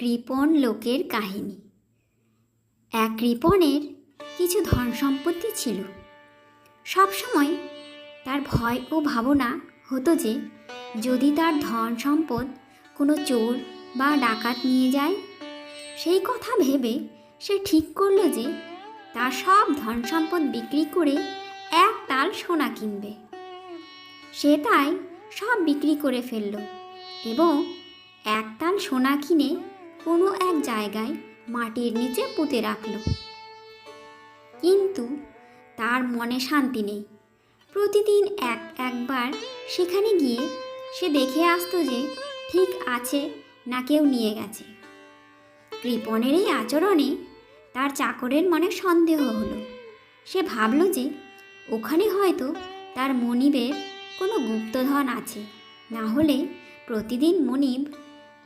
কৃপণ লোকের কাহিনী। এক কৃপণের কিছু ধন সম্পত্তি ছিল। সবসময় তার ভয় ও ভাবনা হতো যে, যদি তার ধন সম্পদ কোনো চোর বা ডাকাত নিয়ে যায়, সেই কথা ভেবে সে ঠিক করল যে, তার সব ধন সম্পদ বিক্রি করে এক তাল সোনা কিনবে। সে তাই সব বিক্রি করে ফেলল এবং একতাল সোনা কিনে কোনো এক জায়গায় মাটির নিচে পুঁতে রাখল। কিন্তু তার মনে শান্তি নেই। প্রতিদিন এক একবার সেখানে গিয়ে সে দেখে আসতো যে ঠিক আছে না কেউ নিয়ে গেছে। কৃপণের এই আচরণে তার চাকরের মনে সন্দেহ হলো। সে ভাবল যে ওখানে হয়তো তার মনিবের কোনো গুপ্তধন আছে। না হলে প্রতিদিন মনিব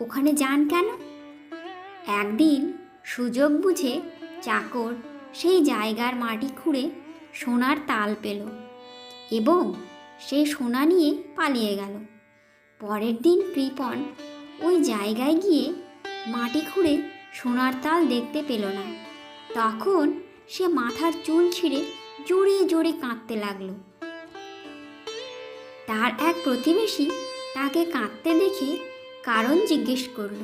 ওখানে যান কেন? একদিন সুযোগ বুঝে চাকর সেই জায়গার মাটি খুঁড়ে সোনার তাল পেল এবং সেই সোনা নিয়ে পালিয়ে গেল। পরের দিন কৃপন ওই জায়গায় গিয়ে মাটি খুঁড়ে সোনার তাল দেখতে পেল না। তখন সে মাথার চুল ছিঁড়ে জোরে জোরে কাঁদতে লাগল। তার এক প্রতিবেশী তাকে কাঁদতে দেখে কারণ জিজ্ঞেস করল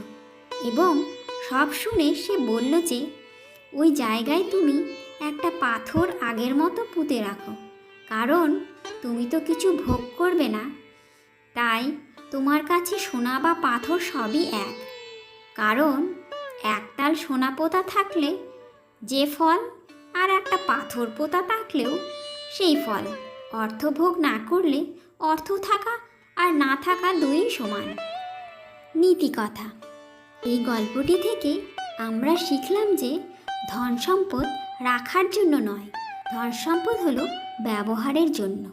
এবং সব শুনে সে বলল যে, ওই জায়গায় তুমি একটা পাথর আগের মতো পুঁতে রাখো। কারণ তুমি তো কিছু ভোগ করবে না। তাই তোমার কাছে সোনা বা পাথর সবই এক। কারণ একতাল সোনা পোতা থাকলে যে ফল আর একটা পাথর পোতা থাকলেও সেই ফল। অর্থভোগ না করলে অর্থ থাকা আর না থাকা দুই সমান। নীতি কথা। এই গল্পটি থেকে আমরা শিখলাম যে ধন সম্পদ রাখার জন্য নয় ধন সম্পদ হলো ব্যবহারের জন্য।